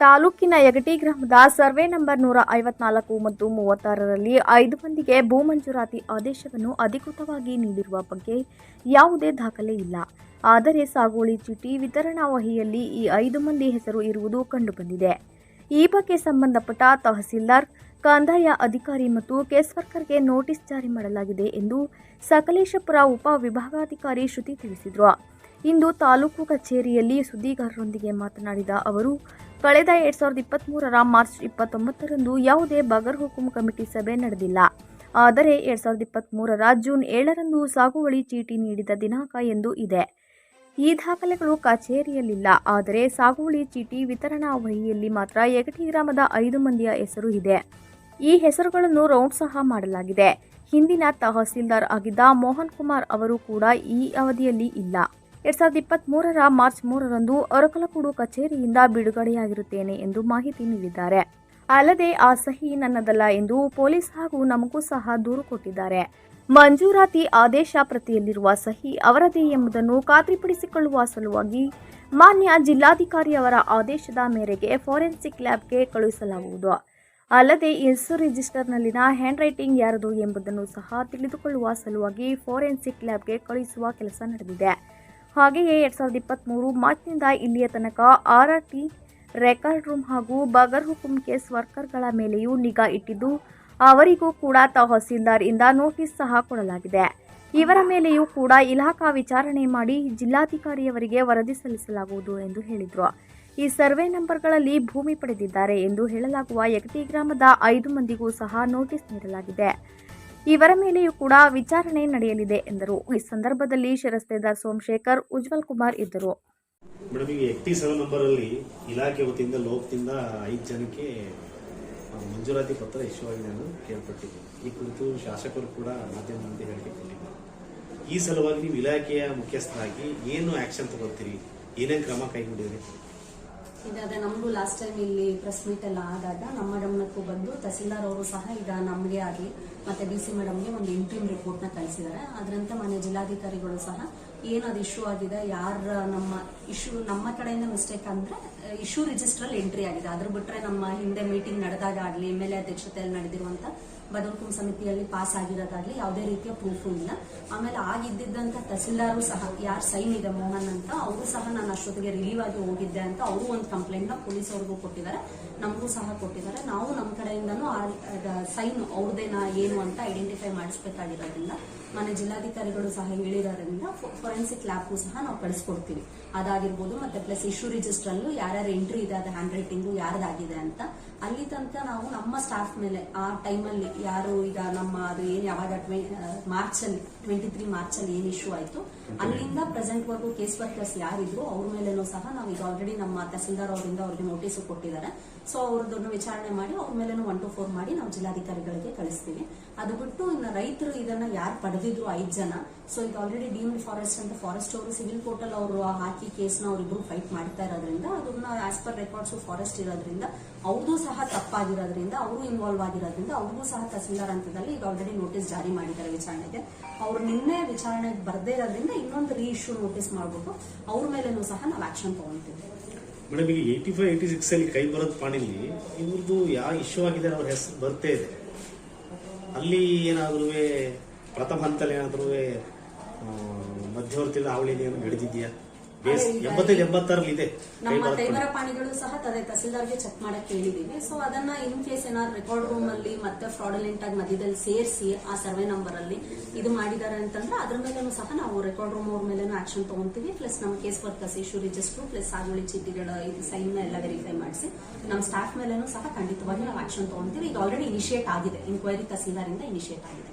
ತಾಲೂಕಿನ ಯಗಟಿ ಗ್ರಾಮದ survey number ನೂರ ಐವತ್ನಾಲ್ಕು ಮತ್ತು ಮೂವತ್ತಾರರಲ್ಲಿ ಐದು ಮಂದಿಗೆ ಭೂ ಮಂಜೂರಾತಿ ಆದೇಶವನ್ನು ಅಧಿಕೃತವಾಗಿ ನೀಡಿರುವ ಬಗ್ಗೆ ಯಾವುದೇ ದಾಖಲೆ ಇಲ್ಲ. ಆದರೆ ಸಾಗುವಳಿ ಚೀಟಿ ವಿತರಣಾ ವಹಿಯಲ್ಲಿ ಈ ಐದು ಮಂದಿ ಹೆಸರು ಇರುವುದು ಕಂಡುಬಂದಿದೆ. ಈ ಬಗ್ಗೆ ಸಂಬಂಧಪಟ್ಟ ತಹಸೀಲ್ದಾರ್, ಕಂದಾಯ ಅಧಿಕಾರಿ ಮತ್ತು ಕೇಸ್ವರ್ಕರ್ಗೆ ನೋಟಿಸ್ ಜಾರಿ ಮಾಡಲಾಗಿದೆ ಎಂದು ಸಕಲೇಶಪುರ ಉಪ ವಿಭಾಗಾಧಿಕಾರಿ ಶ್ರುತಿ ತಿಳಿಸಿದರು. ಇಂದು ತಾಲೂಕು ಕಚೇರಿಯಲ್ಲಿ ಸುದ್ದಿಗಾರರೊಂದಿಗೆ ಮಾತನಾಡಿದ ಅವರು ಕಳೆದ ಎರಡ್ ಸಾವಿರದ ಇಪ್ಪತ್ತ್ಮೂರರ ಮಾರ್ಚ್ ಇಪ್ಪತ್ತೊಂಬತ್ತರಂದು ಯಾವುದೇ ಬಗರ್ ಹುಕುಂ ಕಮಿಟಿ ಸಭೆ ನಡೆದಿಲ್ಲ. ಆದರೆ ಎರಡ್ ಸಾವಿರದ ಇಪ್ಪತ್ತ್ಮೂರರ ಜೂನ್ ಏಳರಂದು ಸಾಗುವಳಿ ಚೀಟಿ ನೀಡಿದ ದಿನಾಂಕ ಎಂದು ಇದೆ. ಈ ದಾಖಲೆಗಳು ಕಚೇರಿಯಲ್ಲಿಲ್ಲ. ಆದರೆ ಸಾಗುವಳಿ ಚೀಟಿ ವಿತರಣಾ ವಹಿಯಲ್ಲಿ ಮಾತ್ರ ಯಗಟಿ ಗ್ರಾಮದ ಐದು ಮಂದಿಯ ಹೆಸರು ಇದೆ. ಈ ಹೆಸರುಗಳನ್ನು ರೌಂಡ್ ಸಹ ಮಾಡಲಾಗಿದೆ. ಹಿಂದಿನ ತಹಸೀಲ್ದಾರ್ ಆಗಿದ್ದ ಮೋಹನ್ ಕುಮಾರ್ ಅವರು ಕೂಡ ಈ ಅವಧಿಯಲ್ಲಿ ಇಲ್ಲ. ಎರಡ್ ಸಾವಿರದ ಇಪ್ಪತ್ತ್ ಮೂರರ ಮಾರ್ಚ್ ಮೂರರಂದು ಅರಕಲಕೂಡು ಕಚೇರಿಯಿಂದ ಬಿಡುಗಡೆಯಾಗಿರುತ್ತೇನೆ ಎಂದು ಮಾಹಿತಿ ನೀಡಿದ್ದಾರೆ. ಅಲ್ಲದೆ ಆ ಸಹಿ ನನ್ನದಲ್ಲ ಎಂದು ಪೊಲೀಸ್ ಹಾಗೂ ನಮಗೂ ಸಹ ದೂರು ಕೊಟ್ಟಿದ್ದಾರೆ. ಮಂಜೂರಾತಿ ಆದೇಶ ಪ್ರತಿಯಲ್ಲಿರುವ ಸಹಿ ಅವರದೇ ಎಂಬುದನ್ನು ಖಾತ್ರಿಪಡಿಸಿಕೊಳ್ಳುವ ಸಲುವಾಗಿ ಮಾನ್ಯ ಜಿಲ್ಲಾಧಿಕಾರಿಯವರ ಆದೇಶದ ಮೇರೆಗೆ ಫಾರೆನ್ಸಿಕ್ ಲ್ಯಾಬ್ಗೆ ಕಳುಹಿಸಲಾಗುವುದು. ಅಲ್ಲದೆ ಇನ್ಸು ರಿಜಿಸ್ಟರ್ನಲ್ಲಿನ ಹ್ಯಾಂಡ್ ರೈಟಿಂಗ್ ಯಾರದು ಎಂಬುದನ್ನು ಸಹ ತಿಳಿದುಕೊಳ್ಳುವ ಸಲುವಾಗಿ ಫೋರೆನ್ಸಿಕ್ ಲ್ಯಾಬ್ಗೆ ಕಳುಹಿಸುವ ಕೆಲಸ ನಡೆದಿದೆ. ಹಾಗೆಯೇ ಎರಡ್ ಸಾವಿರದ ಇಪ್ಪತ್ತ್ಮೂರು ಮಾರ್ಚ್ನಿಂದ ಇಲ್ಲಿಯ ತನಕ R R T record room ಹಾಗೂ ಬಗರ್ ಹುಕುಂ ಕೇಸ್ ವರ್ಕರ್ಗಳ ಮೇಲೆಯೂ ನಿಗಾ ಇಟ್ಟಿದ್ದು, ಅವರಿಗೂ ಕೂಡ ತಹಸೀಲ್ದಾರ್ ಇಂದ ನೋಟಿಸ್ ಸಹ ಕೊಡಲಾಗಿದೆ. ಇವರ ಮೇಲೆಯೂ ಕೂಡ ಇಲಾಖಾ ವಿಚಾರಣೆ ಮಾಡಿ ಜಿಲ್ಲಾಧಿಕಾರಿಯವರಿಗೆ ವರದಿ ಸಲ್ಲಿಸಲಾಗುವುದು ಎಂದು ಹೇಳಿದರು. ಈ ಸರ್ವೆ ನಂಬರ್ಗಳಲ್ಲಿ ಭೂಮಿ ಪಡೆದಿದ್ದಾರೆ ಎಂದು ಹೇಳಲಾಗುವ ಯಗಟಿ ಗ್ರಾಮದ ಐದು ಮಂದಿಗೂ ಸಹ ನೋಟಿಸ್ ನೀಡಲಾಗಿದೆ. ಇವರ ಮೇಲೆಯೂ ಕೂಡ ವಿಚಾರಣೆ ನಡೆಯಲಿದೆ ಎಂದರು. ಈ ಸಂದರ್ಭದಲ್ಲಿ ಶಿರಸ್ತೇದಾರ್ ಸೋಮಶೇಖರ್, ಉಜ್ವಲ್ ಕುಮಾರ್ ಇದ್ದರು. ಮೇಡಮ್ ಈಗ ಎಕ್ಟಿ ಸೆವೆನ್ ನಂಬರ್ ಅಲ್ಲಿ ಇಲಾಖೆ ವತಿಯಿಂದ, ಲೋಕದಿಂದ ಐದು ಜನಕ್ಕೆ ಮಂಜೂರಾತಿ ಪತ್ರ ಇಶ್ಯೂ ಆಗಿದೆ ಅನ್ನೋದು ಕೇಳ್ಪಟ್ಟಿದ್ದೀನಿ. ಈ ಕುರಿತು ಶಾಸಕರು ಕೂಡ ಮಾಧ್ಯಮದಂತೆ ಮುಂದೆ ಹೇಳಿಕೆ ಈ ಸಲುವಾಗಿ ನೀವು ಇಲಾಖೆಯ ಮುಖ್ಯಸ್ಥರಾಗಿ ಏನು ಆಕ್ಷನ್ ತಗೊಳ್ತೀರಿ? ಏನೇನು ಕ್ರಮ ಕೈಗೊಂಡಿರಿ ಇದಾದ ನಮಗೂ ಲಾಸ್ಟ್ ಟೈಮ್ ಇಲ್ಲಿ ಪ್ರೆಸ್ ಮೀಟ್ ಎಲ್ಲ ಆದಾಗ ನಮ್ಮ ಗಮನಕ್ಕೂ ಬಂದು ತಹಸೀಲ್ದಾರ್ ಅವರು ಸಹ ಈಗ ನಮಗೆ ಆಗಲಿ ಮತ್ತೆ ಡಿ ಸಿ ಮೇಡಮ್ಗೆ ಒಂದು ಇಂಟ್ರೀಮ್ ರಿಪೋರ್ಟ್ನ ಕಳಿಸಿದ್ದಾರೆ. ಅದರಂತೆ ಮಾನ್ಯ ಜಿಲ್ಲಾಧಿಕಾರಿಗಳು ಸಹ ಏನು ಅದು ಇಶ್ಯೂ ಆಗಿದೆ, ಯಾರ ನಮ್ಮ ಇಶ್ಯೂ ನಮ್ಮ ಕಡೆಯಿಂದ ಮಿಸ್ಟೇಕ್ ಅಂದ್ರೆ ಇಶ್ಯೂ ರಿಜಿಸ್ಟ್ರಲ್ಲಿ ಎಂಟ್ರಿ ಆಗಿದೆ. ಅದ್ರ ಬಿಟ್ರೆ ನಮ್ಮ ಹಿಂದೆ ಮೀಟಿಂಗ್ ನಡೆದಾಗ ಆಗಲಿ ಎಂ ಎಲ್ ಎ ಅಧ್ಯಕ್ಷತೆಯಲ್ಲಿ ನಡೆದಿರುವಂತ ಬದಲ್ಕುಂ ಸಮಿತಿಯಲ್ಲಿ ಪಾಸ್ ಆಗಿರೋದಾಗ್ಲಿ ಯಾವುದೇ ರೀತಿಯ ಪ್ರೂಫ್ ಇಲ್ಲ. ಆಮೇಲೆ ಆಗಿದ್ದಂತ ತಹಸೀಲ್ದಾರು ಸಹ ಯಾರು ಸೈನ್ ಇದೆ ಮೋಹನ್ ಅಂತ, ಅವರು ಸಹ ನಾನು ಅಷ್ಟೊತ್ತಿಗೆ ರಿಲೀವ್ ಆಗಿ ಹೋಗಿದ್ದೆ ಅಂತ ಅವರು ಒಂದು ಕಂಪ್ಲೇಂಟ್ನ ಪೊಲೀಸ್ ಅವ್ರಿಗೂ ಕೊಟ್ಟಿದ್ದಾರೆ. ನಮಗೂ ಸಹ ಕೊಟ್ಟಿದ್ದಾರೆ. ನಾವು ನಮ್ಮ ಕಡೆಯಿಂದನೂ ಸೈನ್ ಅವ್ರದ್ದೇನ ಏನು ಅಂತ ಐಡೆಂಟಿಫೈ ಮಾಡಿಸ್ಬೇಕಾಗಿರೋದ್ರಿಂದ, ಮನೆ ಜಿಲ್ಲಾಧಿಕಾರಿಗಳು ಸಹ ಹೇಳಿರೋದ್ರಿಂದ ಫೊರೆನ್ಸಿಕ್ ಲ್ಯಾಬ್ಗೂ ಸಹ ನಾವು ಕಳಿಸ್ಕೊಡ್ತೀವಿ. ಅದಾಗಿರ್ಬೋದು ಮತ್ತೆ ಪ್ಲಸ್ ಇಶ್ಯೂ ರಿಜಿಸ್ಟ್ರಲ್ಲೂ ಯಾರ್ಯಾರು ಯಾರ್ಯಾರ ಎಂಟ್ರಿ ಇದೆ, ಅದು ಹ್ಯಾಂಡ್ ರೈಟಿಂಗು ಯಾರ್ದಾಗಿದೆ ಅಂತ, ಅಲ್ಲಿ ತನಕ ನಾವು ನಮ್ಮ ಸ್ಟಾಫ್ ಮೇಲೆ, ಆ ಟೈಮಲ್ಲಿ ಯಾರು ಈಗ ನಮ್ಮ ಅದು ಏನು ಯಾವಾಗ ಮಾರ್ಚ್ ಅಲ್ಲಿ ಟ್ವೆಂಟಿ ತ್ರೀ ಮಾರ್ಚ್ ಅಲ್ಲಿ ಏನ್ ಇಶ್ಯೂ ಆಯ್ತು, ಅಲ್ಲಿಂದ ಪ್ರೆಸೆಂಟ್ ವರ್ಗು ಕೇಸ್ ವರ್ಕರ್ಸ್ ಯಾರಿದ್ರು ಅವ್ರ ಮೇಲೆನೂ ಸಹ ನಾವು ಈಗ ಆಲ್ರೆಡಿ ನಮ್ಮ ತಹಸೀಲ್ದಾರ್ ಅವರಿಂದ ಅವ್ರಿಗೆ ನೋಟಿಸ್ ಕೊಟ್ಟಿದ್ದಾರೆ. ಸೊ ಅವ್ರದ್ದನ್ನು ವಿಚಾರಣೆ ಮಾಡಿ, ಅವ್ರ ಮೇಲೆ ಒನ್ ಟು ಫೋರ್ ಮಾಡಿ ನಾವು ಜಿಲ್ಲಾಧಿಕಾರಿಗಳಿಗೆ ಕಳಿಸ್ತೀವಿ. ಅದು ಬಿಟ್ಟು ರೈತರು ಇದನ್ನ ಯಾರು ಪಡೆದಿದ್ರು ಐದು ಜನ. ಸೊ ಈಗ ಆಲ್ರೆಡಿ ಡೀಮ್ಡ್ ಫಾರೆಸ್ಟ್ ಅಂತ ಫಾರೆಸ್ಟ್ ಅವರು ಸಿವಿಲ್ ಕೋರ್ಟ್ ಅಲ್ಲಿ ಅವರು ಹಾಕಿ ಕೇಸ್ನ ಅವರಿಬ್ರು ಫೈಟ್ ಮಾಡ್ತಾ ಇರೋದ್ರಿಂದ, ಅದನ್ನ ಆಸ್ ಪರ್ ರೆಕಾರ್ಡ್ಸ್ ಫಾರೆಸ್ಟ್ ಇರೋದ್ರಿಂದ ಅವ್ರದ್ದು ಸಹ ತಪ್ಪಾಗಿರೋದ್ರಿಂದ, ಅವರು ಇನ್ವಾಲ್ವ್ ಆಗಿರೋದ್ರಿಂದ, ಅವ್ರಿಗೂ ಸಹ ತಹಸೀಲ್ದಾರ್ ಹಂತದಲ್ಲಿ ಈಗ ಆಲ್ರೆಡಿ ನೋಟಿಸ್ ಜಾರಿ ಮಾಡಿದ್ದಾರೆ ವಿಚಾರಣೆಗೆ. ಅವ್ರು ನಿನ್ನೆ ವಿಚಾರಣೆಗೆ ಬರ್ದೇ ಇರೋದ್ರಿಂದ ಇನ್ನೊಂದು ರೀ ಇಶ್ಯೂ ನೋಟಿಸ್ ಮಾಡ್ಬಿಟ್ಟು ಅವ್ರ ಮೇಲೆ ಸಹ ನಾವು ಆಕ್ಷನ್ ತಗೊಂತೀವಿ ಮೇಡಮ್, ಈಗ ಏಯ್ಟಿ ಫೈವ್ ಏಯ್ಟಿ ಸಿಕ್ಸ್ ಅಲ್ಲಿ ಕೈ ಬರೋದು ಪಾಣಿಲಿ ಇವ್ರದ್ದು ಯಾವ ಇಶ್ಯೂ ಆಗಿದೆ ಅವ್ರ ಹೆಸರು ಬರ್ತೇ ಇದೆ. ಅಲ್ಲಿ ಏನಾದ್ರೂ ಪ್ರಥಮ ಹಂತಲ್ಲಿ ಏನಾದ್ರೂ ಮಧ್ಯವರ್ತಿ ಹಾವಳಿ ಏನು ನಡೆದಿದ್ಯಾ? ಬೇಸ್ ಎಂಬತ್ತೈದು ಎಂಬತ್ತಾರಲ್ಲಿ ಇದೆ ನಮ್ಮ ಕೈಬರ ಪಾಣಿಗಳು ಸಹ ತದೇ ತಹಸೀಲ್ದಾರ್ಗೆ ಚೆಕ್ ಮಾಡಕ್ ಹೇಳಿದೀವಿ ಸೊ ಅದನ್ನ ಇನ್ ಕೇಸ್ ಏನಾದ್ರು ರೆಕಾರ್ಡ್ ರೂಮ್ ಅಲ್ಲಿ ಮತ್ತೆ ಫ್ರಾಡಲೆಂಟ್ ಆಗಿ ಮಧ್ಯದಲ್ಲಿ ಸೇರಿಸಿ ಆ ಸರ್ವೆ ನಂಬರ್ ಅಲ್ಲಿ ಇದು ಮಾಡಿದ್ದಾರೆ ಅಂತಂದ್ರೆ ಅದ್ರ ಮೇಲೂ ಸಹ ನಾವು ರೆಕಾರ್ಡ್ ರೂಮ್ ಅವ್ರ ಮೇಲೇನು ಆಕ್ಷನ್ ತಗೊಂತೀವಿ. ಪ್ಲಸ್ ನಮ್ಮ case workers issue register plus ಸಾಗುವಳಿ ಚೀಟಿಗಳ ಇದು ಸೈನ್ ಎಲ್ಲ ವೆರಿಫೈ ಮಾಡಿಸಿ ನಮ್ಮ ಸ್ಟಾಫ್ ಮೇಲೂ ಸಹ ಖಂಡಿತವಾಗಿ ನಾವು ಆಕ್ಷನ್ ತಗೊಂತೀವಿ. ಈಗ ಆಲ್ರೆಡಿ ಇನಿಷಿಯೇಟ್ ಆಗಿದೆ. ಇನ್ಕ್ವೈರಿ ತಹಸೀಲ್ದಾರ್ ಇಂದ ಇನಿಷಿಯೇಟ್ ಆಗಿದೆ.